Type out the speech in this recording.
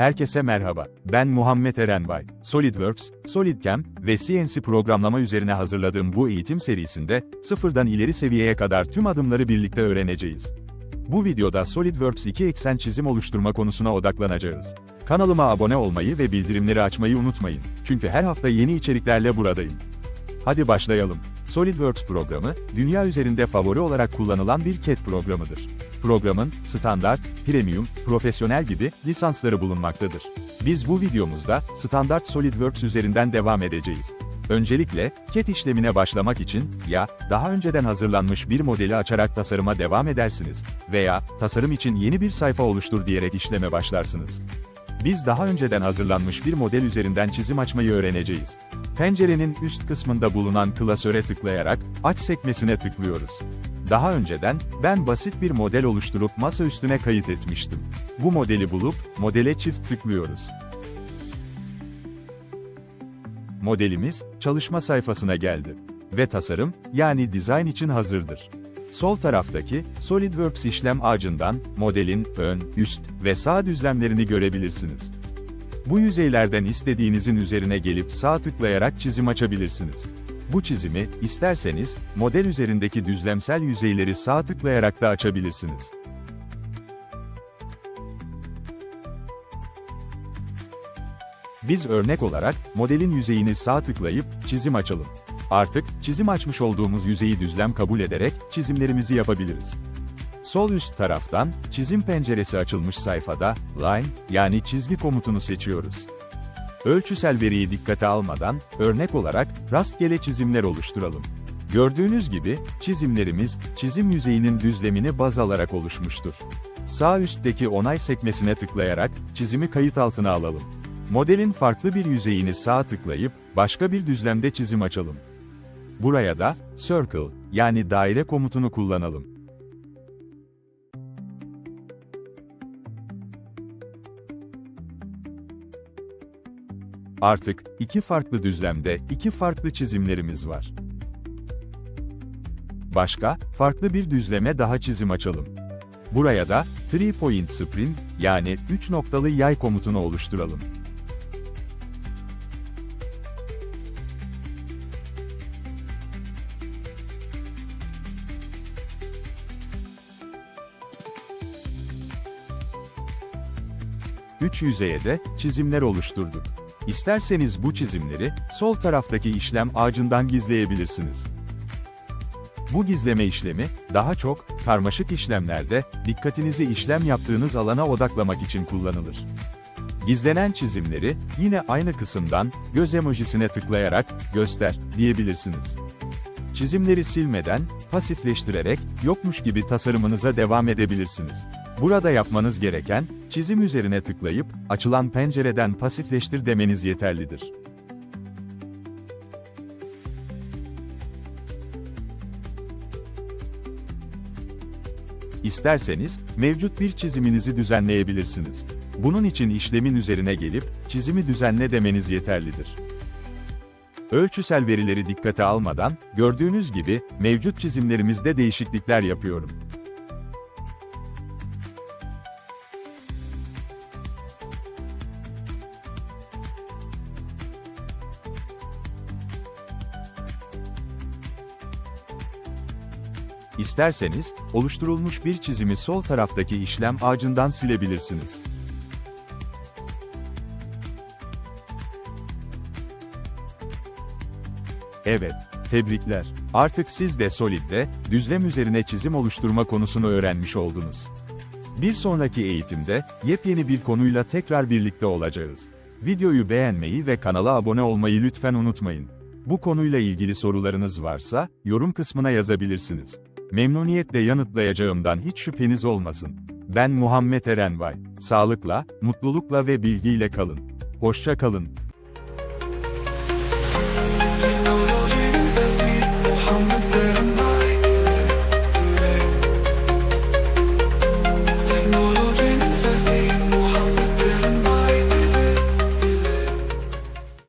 Herkese merhaba. Ben Muhammed Erenbay. SolidWorks, SolidCam ve CNC programlama üzerine hazırladığım bu eğitim serisinde sıfırdan ileri seviyeye kadar tüm adımları birlikte öğreneceğiz. Bu videoda SolidWorks 2 eksen çizim oluşturma konusuna odaklanacağız. Kanalıma abone olmayı ve bildirimleri açmayı unutmayın. Çünkü her hafta yeni içeriklerle buradayım. Hadi başlayalım. SolidWorks programı, dünya üzerinde favori olarak kullanılan bir CAD programıdır. Programın, standart, premium, profesyonel gibi lisansları bulunmaktadır. Biz bu videomuzda, standart SolidWorks üzerinden devam edeceğiz. Öncelikle, CAD işlemine başlamak için, ya, daha önceden hazırlanmış bir modeli açarak tasarıma devam edersiniz veya, tasarım için yeni bir sayfa oluştur diyerek işleme başlarsınız. Biz daha önceden hazırlanmış bir model üzerinden çizim açmayı öğreneceğiz. Pencerenin üst kısmında bulunan klasöre tıklayarak, aç sekmesine tıklıyoruz. Daha önceden, ben basit bir model oluşturup masa üstüne kayıt etmiştim. Bu modeli bulup, modele çift tıklıyoruz. Modelimiz, çalışma sayfasına geldi. Ve tasarım, yani dizayn için hazırdır. Sol taraftaki, SolidWorks işlem ağacından, modelin ön, üst ve sağ düzlemlerini görebilirsiniz. Bu yüzeylerden istediğinizin üzerine gelip sağ tıklayarak çizim açabilirsiniz. Bu çizimi, isterseniz, model üzerindeki düzlemsel yüzeyleri sağ tıklayarak da açabilirsiniz. Biz örnek olarak, modelin yüzeyini sağ tıklayıp, çizim açalım. Artık, çizim açmış olduğumuz yüzeyi düzlem kabul ederek, çizimlerimizi yapabiliriz. Sol üst taraftan, çizim penceresi açılmış sayfada, line, yani çizgi komutunu seçiyoruz. Ölçüsel veriyi dikkate almadan, örnek olarak, rastgele çizimler oluşturalım. Gördüğünüz gibi, çizimlerimiz, çizim yüzeyinin düzlemini baz alarak oluşmuştur. Sağ üstteki onay sekmesine tıklayarak, çizimi kayıt altına alalım. Modelin farklı bir yüzeyini sağ tıklayıp, başka bir düzlemde çizim açalım. Buraya da, circle, yani daire komutunu kullanalım. Artık, iki farklı düzlemde, iki farklı çizimlerimiz var. Başka, farklı bir düzleme daha çizim açalım. Buraya da, three point sprint, yani 3 noktalı yay komutunu oluşturalım. Üç yüzeye de çizimler oluşturduk. İsterseniz bu çizimleri sol taraftaki işlem ağacından gizleyebilirsiniz. Bu gizleme işlemi, daha çok, karmaşık işlemlerde, dikkatinizi işlem yaptığınız alana odaklamak için kullanılır. Gizlenen çizimleri, yine aynı kısımdan, göz emojisine tıklayarak, göster, diyebilirsiniz. Çizimleri silmeden, pasifleştirerek, yokmuş gibi tasarımınıza devam edebilirsiniz. Burada yapmanız gereken, çizim üzerine tıklayıp, açılan pencereden pasifleştir demeniz yeterlidir. İsterseniz, mevcut bir çiziminizi düzenleyebilirsiniz. Bunun için işlemin üzerine gelip, çizimi düzenle demeniz yeterlidir. Ölçüsel verileri dikkate almadan, gördüğünüz gibi, mevcut çizimlerimizde değişiklikler yapıyorum. İsterseniz, oluşturulmuş bir çizimi sol taraftaki işlem ağacından silebilirsiniz. Evet, tebrikler. Artık siz de Solid'de, düzlem üzerine çizim oluşturma konusunu öğrenmiş oldunuz. Bir sonraki eğitimde, yepyeni bir konuyla tekrar birlikte olacağız. Videoyu beğenmeyi ve kanala abone olmayı lütfen unutmayın. Bu konuyla ilgili sorularınız varsa, yorum kısmına yazabilirsiniz. Memnuniyetle yanıtlayacağımdan hiç şüpheniz olmasın. Ben Muhammed Erenbay. Sağlıkla, mutlulukla ve bilgiyle kalın. Hoşça kalın.